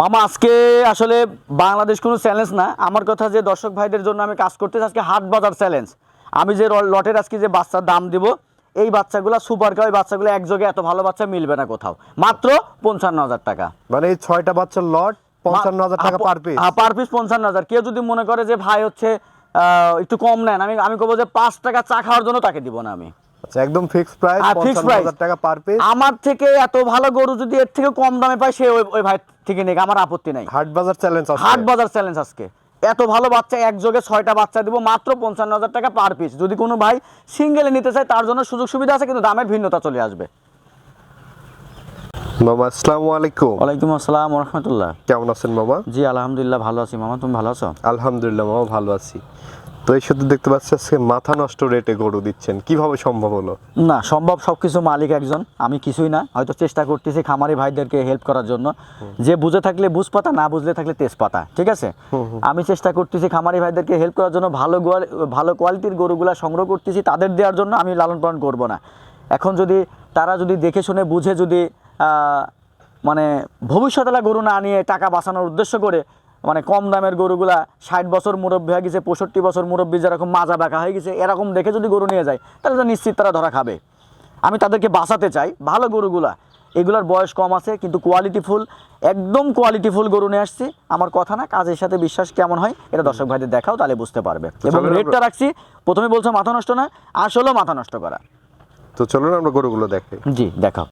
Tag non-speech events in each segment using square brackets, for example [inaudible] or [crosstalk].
মামা আজকে আসলে বাংলাদেশ কোনো চ্যালেঞ্জ না। আমার কথা যে দর্শক ভাইদের জন্য আমি কাজ করতেছি আজকে হাট বাজার চ্যালেঞ্জ আমি যে লটের আজকে যে বাচ্চার দাম দিব এই বাচ্চাগুলো সুপার কাউ এই বাচ্চাগুলো একযোগে এত ভালো বাচ্চা মিলবে না কোথাও। মাত্র পঞ্চান্ন হাজার টাকা। মানে এই ছয়টা বাচ্চার লট পঞ্চান্ন হাজার টাকা পার পিস হ্যাঁ পার পিস পঞ্চান্ন হাজার। কেউ যদি মনে করে যে ভাই হচ্ছে আহ, একটু কম নেন আমি আমি বলব যে পাঁচ টাকা চা খাওয়ার জন্য তাকে দিব না আমি। আচ্ছা একদম ফিক্সড প্রাইস পঞ্চান্ন price। হাজার টাকা পার পিস আমার থেকে এত ভালো গরু যদি এর থেকে কম দামে পায় সে ওই ভাই থেকে নেই আমার আপত্তি নাই। হাট বাজার চ্যালেঞ্জ আছে হাট বাজার চ্যালেঞ্জ আজকে। এত ভালো বাচ্চা একযোগে ছয়টা বাচ্চা দিব মাত্র পঞ্চান্ন হাজার টাকা পার পিস যদি কোনো ভাই সিঙ্গেলে নিতে চায় তার জন্য সুযোগ সুবিধা আছে কিন্তু দামের ভিন্নতা চলে আসবে। মামা আসসালামু আলাইকুম। ওয়ালাইকুম আসসালাম রহমতুল্লাহ। কেমন আছেন মামা? জি আলহামদুলিল্লাহ ভালো আছি। মামা তুমি ভালো আছো? আলহামদুলিল্লাহ মামা ভালো আছি। তো এই শুধু দেখতে পাচ্ছি আজকে মাথা নষ্ট রেটে গরু দিচ্ছেন। কীভাবে সম্ভব হলো? না সম্ভব সবকিছু মালিক একজন আমি কিছুই না। হয়তো চেষ্টা করতেছি খামারি ভাইদেরকে হেল্প করার জন্য। যে বুঝে থাকলে বুঝ পাতা না বুঝলে থাকলে তেজপাতা ঠিক আছে? আমি চেষ্টা করতেছি খামারি ভাইদেরকে হেল্প করার জন্য ভালো ভালো কোয়ালিটির গরুগুলা সংগ্রহ করতেছি তাদের দেওয়ার জন্য আমি লালন পালন করব না। এখন যদি তারা যদি দেখে শুনে বুঝে যদি আহ, মানে ভবিষ্যতেলা গরু না নিয়ে টাকা বাঁচানোর উদ্দেশ্য করে মানে কম দামের গরুগুলা ষাট বছর মুরব্বী হয়ে গেছে পঁয়ষট্টি বছর মুরব্বী যেরকম মাজা বাঁকা হয়ে গেছে এরকম দেখে যদি গরু নিয়ে যায় তাহলে তো নিশ্চিত তারা ধরা খাবে। আমি তাদেরকে বাঁচাতে চাই ভালো গরুগুলা। এগুলার বয়স কম আছে কিন্তু কোয়ালিটিফুল একদম কোয়ালিটিফুল গরু নিয়ে আসছি। আমার কথা না কাজের সাথে বিশ্বাস কেমন হয় এটা দর্শক ভাইদের দেখাও তাহলে বুঝতে পারবে। এবং রেটটা রাখছি প্রথমে বলছো মাথা নষ্ট না আসলেও মাথা নষ্ট করা। তো চলুন আমরা গরুগুলো দেখাই। জি দেখাও।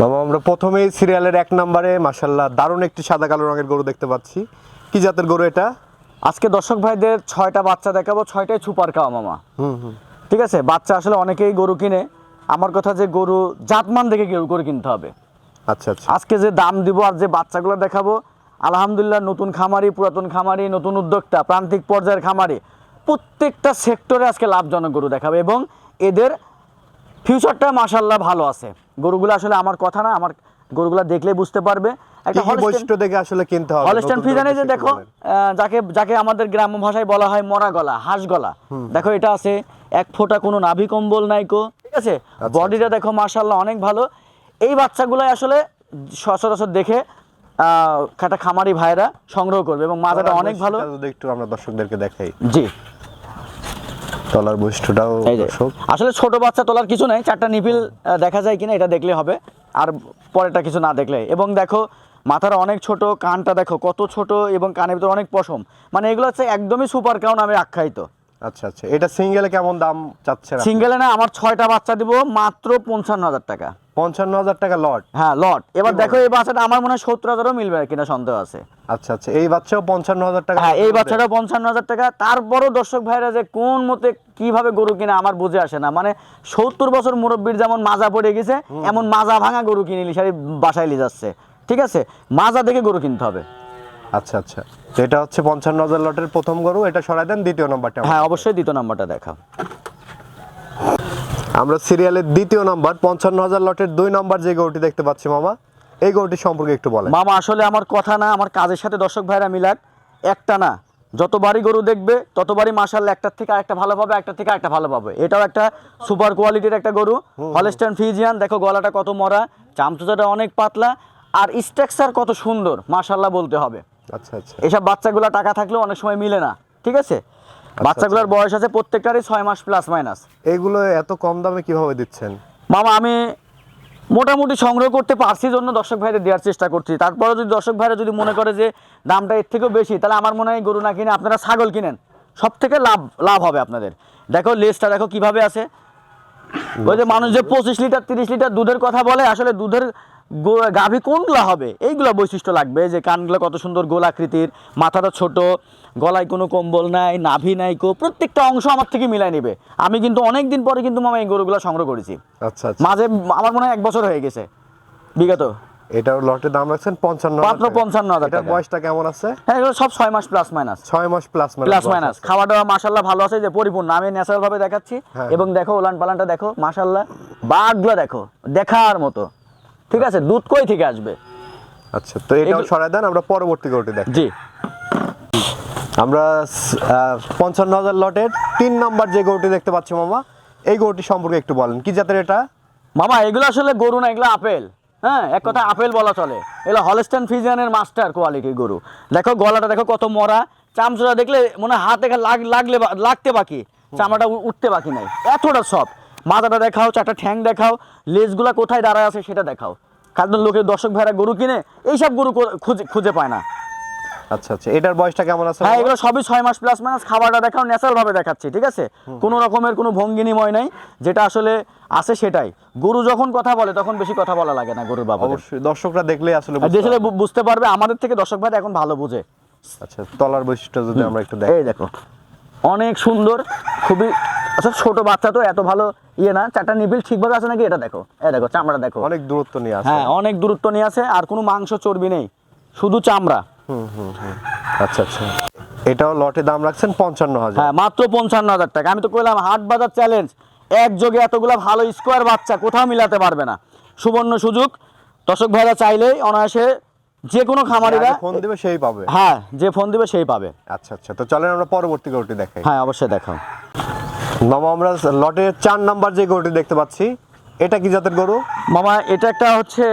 মামা আমরা প্রথমেই সিরিয়ালের এক নম্বরে মাশাল্লাহ দারুণ একটি সাদা কালো রঙের গরু দেখতে পাচ্ছি। কি জাতের গরু এটা? আজকে দর্শক ভাইদের ছয়টা বাচ্চা দেখাবো ছয়টাই সুপার খাওয়া মামা। হুম হুম। ঠিক আছে? বাচ্চা আসলে অনেকেই গরু কিনে। আমার কথা যে গরু জাতমান দেখে গরু গরু কিনতে হবে। আচ্ছা আচ্ছা। আজকে যে দাম দিব আর যে বাচ্চাগুলো দেখাবো আলহামদুলিল্লাহ নতুন খামারি পুরাতন খামারি নতুন উদ্যোক্তা প্রান্তিক পর্যায়ের খামারি প্রত্যেকটা সেক্টরে আজকে লাভজনক গরু দেখাবে এবং এদের ফিউচারটা মাসাল্লাহ ভালো আছে। গরুগুলো আসলে আমার কথা না আমার গরুগুলো দেখলেই বুঝতে পারবে। একটা বৈশিষ্ট্য দেখে আসলে কিনতে হবে হলস্টেন ফ্রিজানে যে দেখো যাকে যাকে আমাদের গ্রাম্য ভাষায় বলা হয় মরা গলা হাঁস গলা। দেখো এটা আছে এক ফোঁটা কোনো নাভি কম্বল নাইকো ঠিক আছে? আচ্ছা, বডিটা দেখো মাশাল্লাহ অনেক ভালো। এই বাচ্চাগুলো আসলে সচরাচর দেখে আহ, একটা খামারি ভাইরা সংগ্রহ করবে এবং তলার অনেক ভালো। একটু আমরা দর্শকদেরকে দেখাই। জি। তলার বৈশিষ্ট্যটাও আসলে ছোট বাচ্চা তোলার কিছু নাই চারটা নিপিল দেখা যায় কিনা এটা দেখলে হবে আর পরেরটা কিছু না দেখলে। এবং দেখো মাথার অনেক ছোট কানটা দেখো কত ছোট এবং কানের ভিতরে অনেক পশম। মানে এগুলো হচ্ছে একদমই সুপার কাউ আমি আখ্যায়িত। আচ্ছা আচ্ছা। এটা সিঙ্গেলে কেমন দাম চাচ্ছেন সিঙ্গেলে না আমার ছয়টা বাচ্চা দিব মাত্র পঞ্চান্ন হাজার টাকা। পঞ্চান্ন হাজার টাকা লট? হ্যাঁ লট। এবার দেখো এই বাচ্চাটা আমার মনে হয় সত্তর হাজারও মিলবে কিনা সন্দেহ আছে। আচ্ছা আচ্ছা। এই বাচ্চাও পঞ্চান্ন হাজার টাকা হ্যাঁ এই বাচ্চাটা পঞ্চান্ন হাজার টাকা। তারপরও দর্শক ভাইরা যে কোন মতে কীভাবে গরু কিনা আমার বুঝে আসে না। মানে সত্তর বছর মুরব্বীর যেমন মাজা পড়ে গেছে এমন মাজা ভাঙা গরু কিনে লিসারি বাসায় নিয়ে যাচ্ছে। ঠিক আছে? মাজা দেখে গরু কিনতে হবে। আচ্ছা আচ্ছা। তো এটা হচ্ছে পঞ্চান্ন হাজার লটের প্রথম গরু এটা সরাই দেন দ্বিতীয় নম্বরটা হ্যাঁ অবশ্যই দ্বিতীয় নাম্বারটা দেখাও। আমরা সিরিয়ালের দ্বিতীয় নম্বর পঞ্চান্ন হাজার লটের দুই নম্বর যে গরুটি দেখতে পাচ্ছি মামা এই গরুটি সম্পর্কে একটু বলেন। মামা আসলে আমার কথা না আমার কাজের সাথে দর্শক ভাইরা মিলাক একটা না যতবারই গরু দেখবে ততবারই মাসাল্লাহ একটার থেকে একটা ভালো পাবে একটা থেকে একটা ভালো পাবে। এটাও একটা সুপার কোয়ালিটির একটা গরু হলস্টেন ফিজিয়ান দেখো গলাটা কত মরা চামচুচাটা অনেক পাতলা আর স্ট্রাকচার কত সুন্দর মাসাল্লাহ বলতে হবে। আচ্ছা আচ্ছা। এসব বাচ্চাগুলো টাকা থাকলেও অনেক সময় মিলে না ঠিক আছে? বাচ্চাগুলোর বয়স আছে প্রত্যেকটারই ছয় মাস প্লাস মাইনাস এগুলো এত কম দামে কীভাবে দিচ্ছেন? মামা আমি মোটামুটি সংগ্রহ করতে পারছি জন্য দর্শক ভাইদের দেওয়ার চেষ্টা করছি। তারপরে যদি দর্শক ভাইরা যদি মনে করে যে দামটা এর থেকেও বেশি তাহলে আমার মনে হয় গরু না কিনে আপনারা ছাগল কিনেন। সব থেকে লাভ লাভ হবে আপনাদের। দেখো লেজটা দেখো কীভাবে আছে। ওই যে মানুষ যে পঁচিশ লিটার তিরিশ লিটার দুধের কথা বলে আসলে দুধের গাভী কোনগুলো হবে? এইগুলো বৈশিষ্ট্য লাগবে যে কানগুলো কত সুন্দর গোল আকৃতির মাথাটা ছোট গলায় কোনো কম্বল নাই নাভি নাই কো প্রত্যেকটা অংশ আমার থেকে মিলাই নেবে। আমি কিন্তু অনেক দিন পরে কিন্তু মামা এই গরুগুলো সংগ্রহ করেছি। আচ্ছা আচ্ছা। মাঝে আমার মনে হয় এক বছর হয়ে গেছে। বিগত। এটার লটের দাম রাখছেন পঞ্চান্ন মাত্র 55,000 এটার টাকা। বয়সটা কেমন আছে? হ্যাঁ এগুলো সব ছয় মাস প্লাস মাইনাস ছয় মাস প্লাস প্লাস মাইনাস খাওয়া দাওয়া মাসাল্লাহ ভালো আছে যে পরিপূর্ণ। আমি ন্যাচারাল ভাবে দেখাচ্ছি। হ্যাঁ। এবং দেখো ওলান পালানটা দেখো মাসাল্লাহ বাঘগুলো দেখো দেখার মতো। ঠিক আছে দুধ কই থেকে আসবে? আচ্ছা তো এটাও সরাই দেন আমরা পরবর্তী গরুটি দেখ। জি। আমরা পঞ্চান্ন হাজার লটের তিন নম্বর যে গরুটি দেখতে পাচ্ছি মামা এই গরুটি সম্পর্কে একটু বলেন। কি জাতের এটা? মামা এগুলো আসলে গরু না এগুলো আপেল। হ্যাঁ এক কথা আপেল বলা চলে। এগুলো হলস্টাইন ফিজিয়ানের মাস্টার কোয়ালিটির গরু। দেখো গলাটা দেখো কত মরা। চামচুরা দেখলে মনে হয় হাতে লাগ লাগলে লাগতে বাকি। চামড়াটা উঠতে বাকি নাই। এতটা সব মাথাটা দেখাও চারটা ঠ্যাং দেখাও। লেজগুলা কোথায় দাঁড়ায় আছে সেটা দেখাও। কারণ লোকের দর্শক ভাইরা গরু কিনে এইসব গরু খুঁজে খুঁজে পায় না। আচ্ছা আচ্ছা এটার বয়সটা কেমন আছে? হ্যাঁ? এগুলো সবই ছয় মাস প্লাস মাইনাস খাবারটা দেখাও ন্যাচারাল ভাবে দেখাচ্ছি ঠিক আছে? কোনো রকমের কোনো ভঙ্গিনিময় নাই যেটা আসলে আছে সেটাই। গরু যখন কথা বলে তখন বেশি কথা বলা লাগে না গরুর বাবা অবশ্যই দর্শকরা দেখলেই আসলে দেখলে বুঝতে পারবে। আমাদের থেকে দর্শক ভাই এখন ভালো বুঝে। আচ্ছা তলার বৈশিষ্ট্য যদি আমরা একটু দেখি। এই দেখো অনেক সুন্দর খুবই আচ্ছা ছোট বাচ্চা তো এত ভালো ইয়ে না। চারটা নিবিল ঠিকভাবে আছে নাকি? এটা দেখো। এই দেখো চামড়া দেখো। অনেক দূরত্ব নিয়ে আছে। হ্যাঁ অনেক দূরত্ব নিয়ে আছে আর কোনো মাংস চর্বি নেই। শুধু চামড়া। হুম হুম হুম। আচ্ছা আচ্ছা। এটাও লটে দাম রাখছেন পঞ্চান্ন হাজার। হ্যাঁ মাত্র পঞ্চান্ন হাজার টাকা। আমি তো কইলাম হাট বাজার চ্যালেঞ্জ এক যোগে এতগুলা ভালো স্কোয়ার বাচ্চা কোথাও মিলাতে পারবে না। সুবর্ণ সুযোগ। দর্শক ভাইরা চাইলেই অনায়াসে যে কোনো খামারিরা ফোন দিবে সেই পাবে। হ্যাঁ যে ফোন দিবে সেই পাবে। আচ্ছা আচ্ছা। তো চলেন আমরা পরবর্তী গরুটি দেখাই। হ্যাঁ অবশ্যই দেখাও। মামা আমরা লটের চার নাম্বার যে গরুটি দেখতে পাচ্ছি এটা কি জাতের গরু? মামা এটা একটা হচ্ছে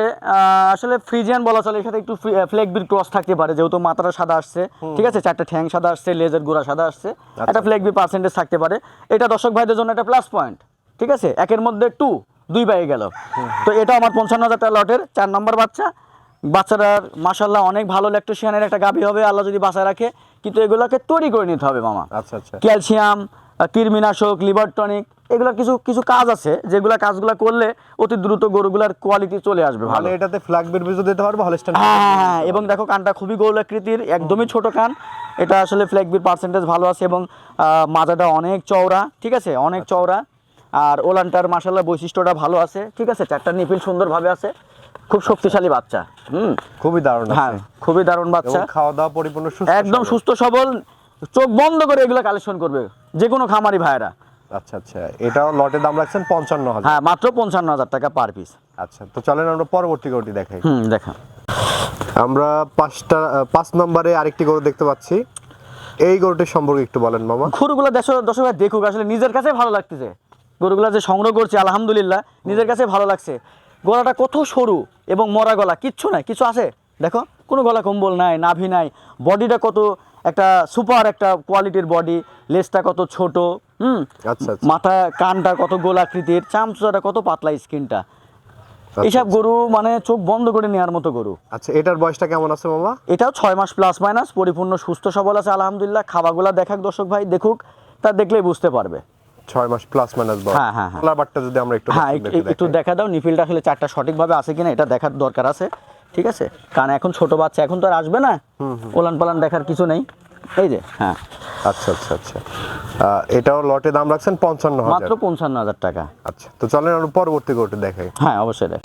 আসলে ফ্রিজিয়ান বলা চলে এর সাথে একটু ফ্লেক বিট ক্রস থাকতে পারে যেহেতু মাথাটা সাদা আসছে। ঠিক আছে চারটা ঠ্যাং সাদা আসছে লেজের গোড়া সাদা আসছে। একটা ফ্লেক বি পার্সেন্টেজ থাকতে পারে। এটা দর্শক ভাইদের জন্য একটা প্লাস পয়েন্ট ঠিক আছে? একের মধ্যে টু দুই পায়ে গেল। তো এটা আমার পঞ্চান্ন হাজার টাকা লটের চার নম্বর বাচ্চা। বাচ্চাটার মাসাল্লাহ অনেক ভালো ল্যাকটোসিয়ানের একটা গাভী হবে আল্লাহ যদি বাঁচায় রাখে। কিন্তু এগুলোকে তৈরি করে নিতে হবে মামা। আচ্ছা আচ্ছা। ক্যালসিয়াম কৃমিনাশক লিভার টনিক এগুলোর কিছু কিছু কাজ আছে যেগুলো কাজগুলো করলে অতি দ্রুত গরুগুলার কোয়ালিটি চলে আসবে ভালো। এটাতে ফ্ল্যাগ বিট বীজও দিতে পারব হলস্টাইন হ্যাঁ হ্যাঁ, হ্যাঁ, এবং দেখো কানটা খুবই গোল আকৃতির একদমই ছোট কান এটা আসলে ফ্ল্যাগ ফ্ল্যাগবির পার্সেন্টেজ ভালো আছে এবং মাজাটা অনেক চওড়া ঠিক আছে? অনেক চওড়া আর ওলানটার মাসাল্লাহ বৈশিষ্ট্যটা ভালো আছে ঠিক আছে? চারটা নিপিল সুন্দরভাবে আছে খুব শক্তিশালী বাচ্চা হুম? খুবই দারুণ হ্যাঁ খুবই দারুণ বাচ্চা। খাওয়া দাওয়া পরিপূর্ণ সুস্থ একদম সুস্থ সবল চোখ বন্ধ করে এগুলো কালেকশন করবে যে কোনো খামারি ভাইরা আচ্ছা আচ্ছা। এটাও লটের দাম রাখছেন পঞ্চান্ন হাজার। হ্যাঁ মাত্র পঞ্চান্ন হাজার টাকা পার পিস আচ্ছা তো চলেন আমরা পরবর্তী গরুটি দেখাই। হুম দেখা আমরা পাঁচটা পাঁচ নম্বরে আরেকটি গরু দেখতে পাচ্ছি। এই গরুটির সম্পর্কে একটু বলেন মামা। গরুগুলো দেশ দর্শক ভাই দেখুক আসলে নিজের কাছে ভালো লাগতেছে। গরুগুলো যে সংগ্রহ করছি আলহামদুলিল্লাহ নিজের কাছে ভালো লাগছে। গলাটা কত সরু এবং মরা গলা কিচ্ছু নাই কিছু আছে? দেখো কোনো গলা কম্বল নাই নাভি নাই বডিটা কত একটা সুপার একটা কোয়ালিটির বডি লেজটা কত ছোট হুম? আচ্ছা আচ্ছা। মাথা কানটা কত গোলাকৃতির চামচুটা কত পাতলা স্কিনটা। আচ্ছা, এইসব গরু মানে চোখ বন্ধ করে নেওয়ার মতো গরু। আচ্ছা এটার বয়সটা কেমন আছে মামা? এটাও ছয় মাস প্লাস মাইনাস পরিপূর্ণ সুস্থ সবল আছে আলহামদুলিল্লাহ। খাবারগুলা দেখাক দর্শক ভাই দেখুক তা দেখলেই বুঝতে পারবে। ছয় মাস প্লাস মাইনাস হ্যাঁ, হ্যাঁ, হ্যাঁ। যদি আমরা একটু হ্যাঁ একটু- একটু দেখা। দাও নিফিলটা আসলে চারটা সঠিকভাবে আছে কিনা এটা দেখার দরকার আছে। ঠিক আছে? কারণ এখন ছোট বাচ্চা এখন তো আর আসবে না। ওলান পালান দেখার কিছু নেই। এই যে। হ্যাঁ। আচ্ছা আচ্ছা আচ্ছা। এটাও লটে দাম রাখছেন পঞ্চান্ন মাত্র পঞ্চান্ন হাজার টাকা। আচ্ছা তো চলেন আমরা পরবর্তী গরুটি দেখাই। হ্যাঁ অবশ্যই দেখ।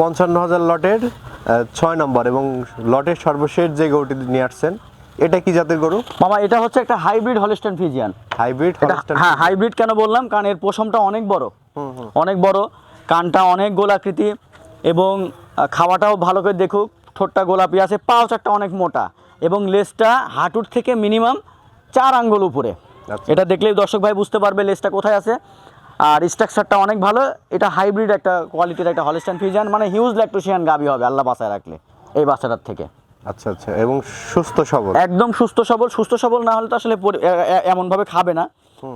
পঞ্চান্ন হাজার লটের ছয় নম্বর এবং লটের সর্বশেষ যে গরুটি নিয়ে আসছেন এটা কি জাতের গরু? মামা এটা হচ্ছে একটা হাইব্রিড হলিস্টান ফিজিয়ান। হাইব্রিড হ্যাঁ হাইব্রিড কেন বললাম? কারণ এর পশমটা অনেক বড়। অনেক বড়। কানটা অনেক গোলাকৃতি এবং খাওয়াটাও ভালো করে দেখুক। ঠোঁটটা গোলাপি আছে পাও চারটা অনেক মোটা এবং লেজটা হাঁটুর থেকে মিনিমাম চার আঙ্গুল উপরে। আচ্ছা। এটা দেখলেই দর্শক ভাই বুঝতে পারবে লেজটা কোথায় আছে। আর স্ট্রাকচারটা অনেক ভালো এটা হাইব্রিড একটা কোয়ালিটির একটা হলিস্টান ফিজিয়ান মানে হিউজ ল্যাকটোসিয়ান গাবি হবে আল্লাহ বাঁচায় রাখলে এই বাচ্চাটার থেকে। আচ্ছা আচ্ছা এবং সুস্থ সবল। একদম সুস্থ সবল সুস্থ সবল না হলে তো আসলে এমনভাবে খাবে না।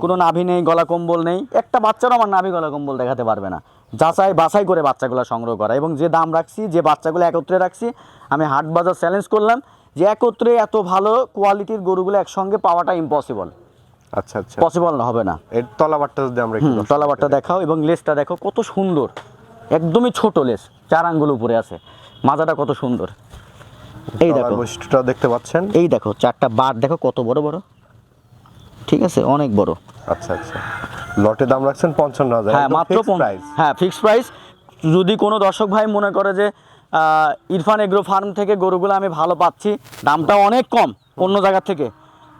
কোনো নাভি নেই গলা কম্বল নেই একটা বাচ্চারও আমার নাভি গলা কম্বল দেখাতে পারবে না। যাচাই বাছাই করে বাচ্চাগুলো সংগ্রহ করা। এবং যে দাম রাখছি যে বাচ্চাগুলো একত্রে রাখছি আমি হাট বাজার চ্যালেঞ্জ করলাম যে একত্রে এত ভালো কোয়ালিটির গরুগুলো একসঙ্গে পাওয়াটা ইম্পসিবল আচ্ছা আচ্ছা। পসিবল না হবে না। এর তলাবারটা যদি আমরা তলাবারটা দেখাও এবং লেজটা দেখো কত সুন্দর। একদমই ছোট লেজ চার আঙ্গুল উপরে আছে। মাজাটা কত সুন্দর। এই দেখো। বৈশিষ্ট্যটা দেখতে পাচ্ছেন? এই দেখো চারটা বার দেখো কত বড় বড়। ঠিক আছে অনেক বড়। আচ্ছা আচ্ছা। লটে দাম রাখছেন পঞ্চান্ন হাজার। হ্যাঁ মাত্র প্রাইস হ্যাঁ ফিক্স প্রাইস যদি কোনো দর্শক ভাই মনে করে যে ইরফান এগ্রো ফার্ম থেকে গরুগুলো আমি ভালো পাচ্ছি দামটা অনেক কম অন্য জায়গা থেকে।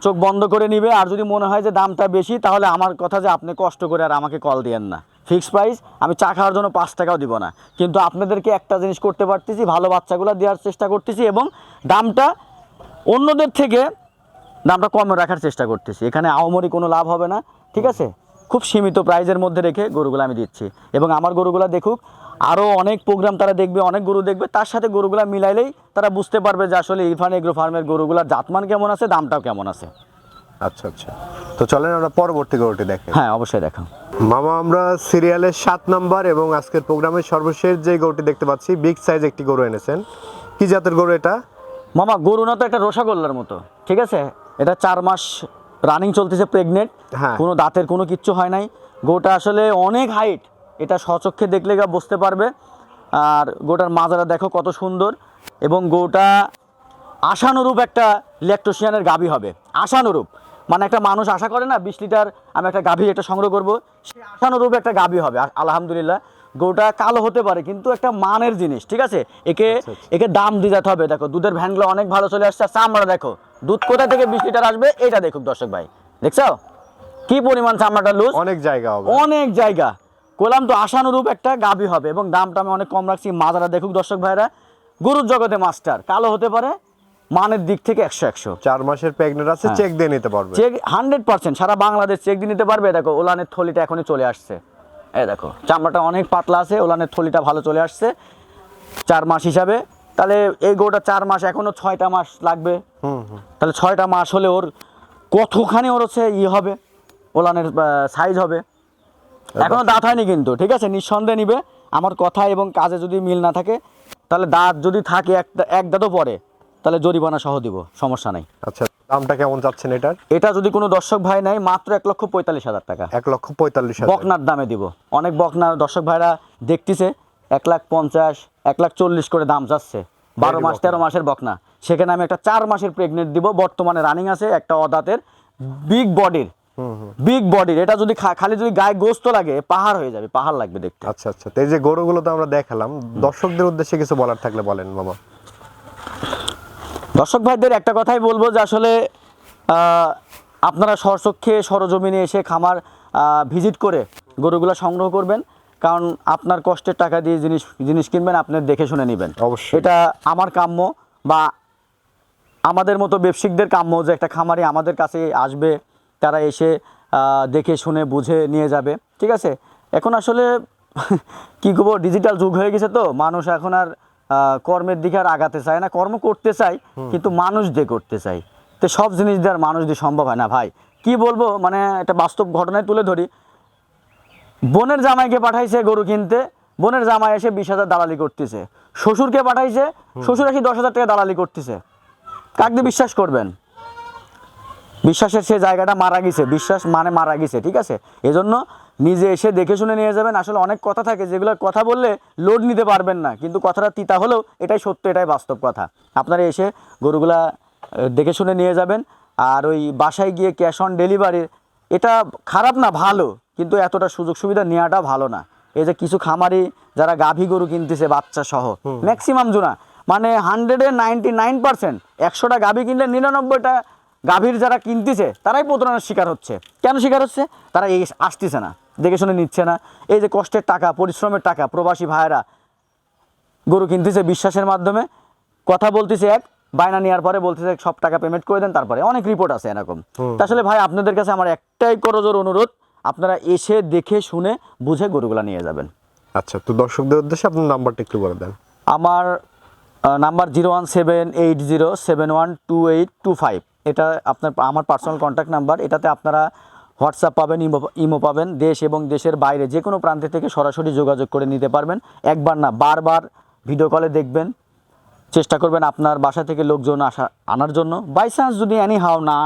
চোখ বন্ধ করে নিবে আর যদি মনে হয় যে দামটা বেশি তাহলে আমার কথা যে আপনি কষ্ট করে আর আমাকে কল দিয়েন না। ফিক্স প্রাইস আমি চা খাওয়ার জন্য পাঁচ টাকাও দিব না। কিন্তু আপনাদেরকে একটা জিনিস করতে পারতেছি ভালো বাচ্চাগুলো দেওয়ার চেষ্টা করতেছি এবং দামটা অন্যদের থেকে দামটা কমে রাখার চেষ্টা করতেছি। এখানে আহমরি কোনো লাভ হবে না ঠিক আছে? খুব সীমিত প্রাইজের মধ্যে রেখে গরুগুলো আমি দিচ্ছি। এবং আমার গরুগুলো দেখুক আরও অনেক প্রোগ্রাম তারা দেখবে অনেক গরু দেখবে তার সাথে গরুগুলা মিলাইলেই তারা বুঝতে পারবে যে আসলে ইরফান এগ্রো ফার্মের গরুগুলার জাতমান কেমন আছে দামটাও কেমন আছে। আচ্ছা আচ্ছা। তো চলেন আমরা পরবর্তী গরুটি দেখেন হ্যাঁ অবশ্যই দেখা মামা আমরা সিরিয়ালের সাত নাম্বার এবং আজকের প্রোগ্রামের সর্বশেষ যে গরুটি দেখতে পাচ্ছি বিগ সাইজ একটি গরু এনেছেন। কি জাতের গরু এটা? মামা গরু না তো একটা রসগোল্লার মতো ঠিক আছে? এটা চার মাস রানিং চলতেছে প্রেগনেন্ট হ্যাঁ। কোনো দাঁতের কোনো কিচ্ছু হয় নাই। গোটা আসলে অনেক হাইট এটা সচক্ষে দেখলে গা বুঝতে পারবে। আর গোটার মাজারা দেখো কত সুন্দর। এবং গোটা আশানুরূপ একটা ইলেকট্রিশিয়ানের গাভী হবে। আশানুরূপ। মানে একটা মানুষ আশা করে না বিশ লিটার আমি একটা গাভী একটা সংগ্রহ করব সেই আশানুরূপ একটা গাভী হবে। আলহামদুলিল্লাহ। গরুটা কালো হতে পারে কিন্তু একটা মানের জিনিস ঠিক আছে? একে একে দাম দিয়ে যেতে হবে। দেখো দুধের ভ্যানগুলো অনেক ভালো চলে আসছে। চামড়া দেখো দুধ কোথা থেকে বিশ লিটার আসবে? এটা দেখুক দর্শক ভাই। দেখছ? কি পরিমাণ চামড়াটা লুজ অনেক জায়গা হবে। অনেক জায়গা। কোলাম তো আশানুরূপ একটা গাভী হবে এবং দামটা আমি অনেক কম রাখছি। মাজারা দেখুক দর্শক ভাইরা গরুর জগতে মাস্টার কালো হতে পারে মানের দিক থেকে একশো একশো। চার মাসের প্রেগনেন্ট আছে হ্যাঁ। চেক দিয়ে নিতে পারবে। চেক হান্ড্রেড পার্সেন্ট সারা বাংলাদেশ চেক দিয়ে নিতে পারবে। দেখো ওলানের থলিটা এখনই চলে আসছে। এই দেখো চামড়াটা অনেক পাতলা আছে ওলানের থলিটা ভালো চলে আসছে। চার মাস হিসাবে। তাহলে এই গোটা চার মাস এখনও ছয়টা মাস লাগবে। হুম হুম। তাহলে ছয়টা মাস হলে ওর কতখানি ওর হচ্ছে ই হবে ওলানের সাইজ হবে। এখনও দাঁত হয়নি কিন্তু ঠিক আছে? নিঃসন্দেহে নিবে। আমার কথা এবং কাজে যদি মিল না থাকে তাহলে দাঁত যদি থাকে একটা এক দাঁতও পরে তাহলে জরিমানা সহ দিব সমস্যা নাই। আচ্ছা। দামটা কেমন চাচ্ছেন এটার? এটা যদি কোনো দর্শক ভাই নেয় মাত্র এক লক্ষ পঁয়তাল্লিশ হাজার টাকা। এক লক্ষ পঁয়তাল্লিশ বকনার দামে দিব। অনেক বকনা দর্শক ভাইরা দেখতেছে এক লাখ পঞ্চাশ এক লাখ চল্লিশ করে দাম যাচ্ছে। বারো মাস তেরো মাসের বকনা। সেখানে আমি একটা চার মাসের প্রেগনেন্ট দিব। বর্তমানে রানিং আছে একটা অদাতের বিগ বডির বিগ বডির এটা যদি খালি যদি গায়ে গোস্ত লাগে পাহাড় হয়ে যাবে পাহাড় লাগবে দেখতে। আচ্ছা আচ্ছা। এই যে গরুগুলো তো আমরা দেখালাম দর্শকদের উদ্দেশ্যে কিছু বলার থাকলে বলেন মামা দর্শক ভাইদের একটা কথাই বলব যে আসলে আপনারা সরচক্ষে সরজমিনে এসে খামার ভিজিট করে গরুগুলো সংগ্রহ করবেন। কারণ আপনার কষ্টের টাকা দিয়ে জিনিস জিনিস কিনবেন আপনি দেখে শুনে নেবেন। অবশ্যই। এটা আমার কাম্য বা আমাদের মতো ব্যবসায়িকদের কাম্য যে একটা খামারি আমাদের কাছে আসবে তারা এসে দেখে শুনে বুঝে নিয়ে যাবে। ঠিক আছে? এখন আসলে [laughs] কি করব? ডিজিটাল যুগ হয়ে গেছে তো। মানুষ এখন আর কর্মের দিকে আর আগাতে চায় না। কর্ম করতে চাই কিন্তু মানুষ দিয়ে করতে চাই তো সব জিনিস দিয়ে আর মানুষ দিয়ে সম্ভব হয় না ভাই। কি বলব মানে একটা বাস্তব ঘটনায় তুলে ধরি। বোনের জামাইকে পাঠাইছে গরু কিনতে। বোনের জামাই এসে বিশ হাজার দালালি করতেছে। শ্বশুরকে পাঠাইছে শ্বশুর এসে দশ হাজার টাকা দালালি করতেছে। কাকদি বিশ্বাস করবেন? বিশ্বাসের সে জায়গাটা মারা গেছে। বিশ্বাস মানে মারা গেছে ঠিক আছে? এজন্য নিজে এসে দেখে শুনে নিয়ে যাবেন। আসলে অনেক কথা থাকে যেগুলো কথা বললে লোড নিতে পারবেন না। কিন্তু কথাটা তিতা হলেও এটাই সত্য এটাই বাস্তব কথা। আপনারা এসে গরুগুলা দেখে শুনে নিয়ে যাবেন। আর ওই বাসায় গিয়ে ক্যাশ অন ডেলিভারির এটা খারাপ না ভালো। কিন্তু এতটা সুযোগ সুবিধা নেওয়াটা ভালো না। এই যে কিছু খামারি যারা গাভী গরু কিনতেছে বাচ্চা সহ ম্যাক্সিমাম জোনা মানে হান্ড্রেডে নাইনটি নাইন পার্সেন্ট একশোটা গাভী কিনলে নিরানব্বইটা গাভীর যারা কিনতেছে তারাই প্রতারণার শিকার হচ্ছে। কেন শিকার হচ্ছে? তারা এই আসতেছে না। দেখে শুনে নিচ্ছে না। এই যে কষ্টের টাকা পরিশ্রমের টাকা প্রবাসী ভাইয়েরা গরু কিনতেছে বিশ্বাসের মাধ্যমে কথা বলতেছে এক বায়না নেওয়ার পরে বলতেছে সব টাকা পেমেন্ট করে দেন তারপরে অনেক রিপোর্ট আছে এরকম। আসলে ভাই আপনাদের কাছে আমার একটাই করজোর অনুরোধ আপনারা এসে দেখে শুনে বুঝে গরুগুলা নিয়ে যাবেন। আচ্ছা তো দর্শকদের উদ্দেশ্যে আপনার নাম্বারটা একটু বলে দেন। আমার number zero one seven eight zero seven one two eight two five এটা আপনার আমার পার্সোনাল কন্ট্যাক্ট নাম্বার এটাতে আপনারা হোয়াটসঅ্যাপ পাবেন, ইমো ইমো পাবেন, দেশ এবং দেশের বাইরে যে কোনো প্রান্তে থেকে সরাসরি যোগাযোগ করে নিতে পারবেন। একবার না, বারবার ভিডিও কলে দেখবেন। চেষ্টা করবেন আপনার বাসা থেকে লোকজন আসা, আনার জন্য। বাই চান্স যদি এনি হাও না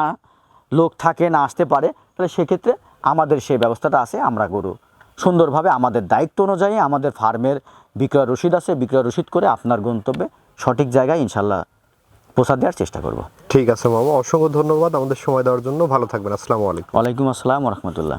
লোক থাকে, না আসতে পারে, তাহলে সেক্ষেত্রে আমাদের সেই ব্যবস্থাটা আছে, আমরা গরু। সুন্দরভাবে আমাদের দায়িত্ব অনুযায়ী আমাদের ফার্মের বিক্রয় রসিদ আছে, বিক্রয় রসিদ করে আপনার গন্তব্যে সঠিক জায়গায় ইনশাল্লাহ পৌঁছা দেওয়ার চেষ্টা করব। ঠিক আছে মামা অসংখ্য ধন্যবাদ আমাদের সময় দেওয়ার জন্য। ভালো থাকবেন আসসালামু আলাইকুম। ওয়ালাইকুম আসসালাম রহমতুল্লাহ।